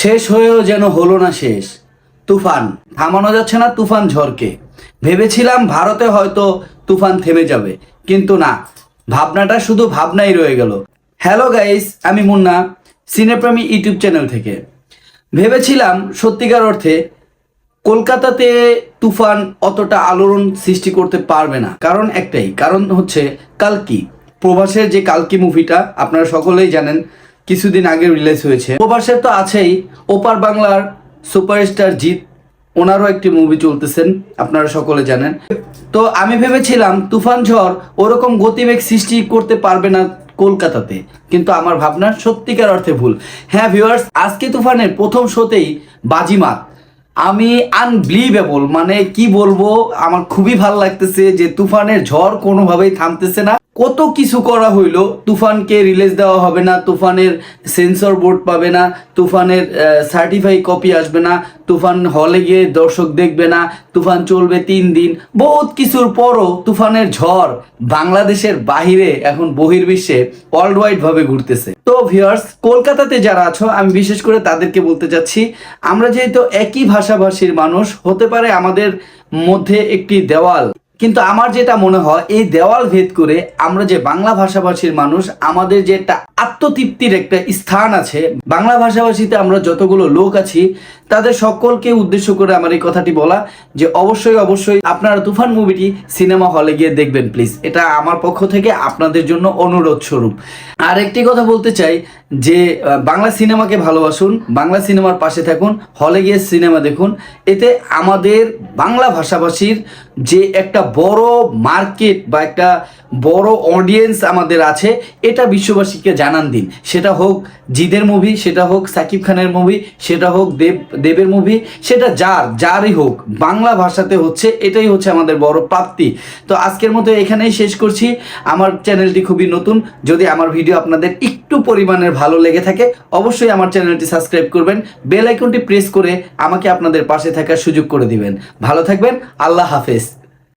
শেষ হয়েও যেন হলো না শেষ। তুফান, থামানো যাচ্ছে না তুফান ঝড়কে। ভেবেছিলাম ভারতে হয়তো তুফান থেমে যাবে, কিন্তু না। ভাবনাটা শুধু ভাবনাই রয়ে গেল। হ্যালো গাইস, আমি মুন্না, সিনেপ্রেমী ইউটিউব চ্যানেল থেকে। ভেবেছিলাম সত্যিকার অর্থে কলকাতাতে তুফান অতটা আলোড়ন সৃষ্টি করতে পারবে না। কারণ একটাই, কারণ হচ্ছে কালকি। প্রভাসের যে কালকি মুভিটা, আপনারা সকলেই জানেন কিছুদিন আগে রিলিজ হয়েছে। প্রভাসের তো আছেই। ওপার বাংলার সুপারস্টার জিৎ, ওনারও একটি মুভি চলতেছেন, আপনারা সকলে জানেন। তো আমি ভেবেছিলাম, তুফান ঝড় ওরকম গতিবেগ সৃষ্টি করতে পারবে না কলকাতাতে। কিন্তু আমার ভাবনা সত্যিকার অর্থে ভুল। হ্যাঁ ভিউয়ার্স আজকে তুফানের প্রথম শোতেই বাজিমাত। আমি আনবিলিভেবল মানে কি বলব, আমার খুবই ভালো লাগতেছে যে তুফানের ঝড় কোনোভাবেই থামতেছে না। কত কিছু করা হইল? তুফানকে রিলিজ দেওয়া হবে না, তুফানের সেন্সর বোর্ড পাবে না, তুফানের সার্টিফাই কপি আসবে না, তুফান হলে গিয়ে দর্শক দেখবে না, তুফান চলবে তিন দিন। বহুত কিছুর পরও তুফানের ঝড় বাংলাদেশের বাহিরে এখন বহির্বিশ্বে ওয়ার্ল্ড ওয়াইড ভাবে ঘুরতেছে। তো ভিউয়ার্স কলকাতাতে যারা আছো, আমি বিশেষ করে তাদেরকে বলতে চাচ্ছি, আমরা যেহেতু একই ভাষাভাষীর মানুষ, হতে পারে আমাদের মধ্যে একটি দেওয়াল। কিন্তু আমার যেটা মনে হয়, এই দেওয়াল ভেদ করে আমরা যে বাংলা ভাষাভাষীর মানুষ, আমাদের যে একটা আত্মতৃপ্তির একটা স্থান আছে, বাংলা ভাষাভাষীতে আমরা যতগুলো লোক আছি তাদের সকলকে উদ্দেশ্য করে আমার এই কথাটি বলা যে অবশ্যই অবশ্যই আপনারা তুফান মুভিটি সিনেমা হলে গিয়ে দেখবেন প্লিজ এটা আমার পক্ষ থেকে আপনাদের জন্য অনুরোধ স্বরূপ। আর একটি কথা বলতে চাই যে বাংলা সিনেমাকে ভালোবাসুন, বাংলা সিনেমার পাশে থাকুন, হলে গিয়ে সিনেমা দেখুন। এতে আমাদের বাংলা ভাষাভাষীর যে একটা বড় মার্কেট বা একটা বড় অডিয়েন্স আমাদের আছে, এটা বিশ্ববাসীকে জানান দিন। সেটা হোক জিদের মুভি, সেটা হোক সাকিব খানের মুভি, সেটা হোক দেব দেবের মুভি সেটা যার, যারই হোক, বাংলা ভাষাতে হচ্ছে, এটাই হচ্ছে আমাদের বড় প্রাপ্তি। তো আজকের মতো এখানেই শেষ করছি। আমার চ্যানেলটি খুবই নতুন, যদি আমার ভিডিও আপনাদের একটু পরিমাণের ভালো লেগে থাকে, অবশ্যই আমার চ্যানেলটি সাবস্ক্রাইব করবেন বেল আইকনটি প্রেস করে আমাকে আপনাদের পাশে থাকার সুযোগ করে দিবেন। ভালো থাকবেন, আল্লাহ হাফেজ।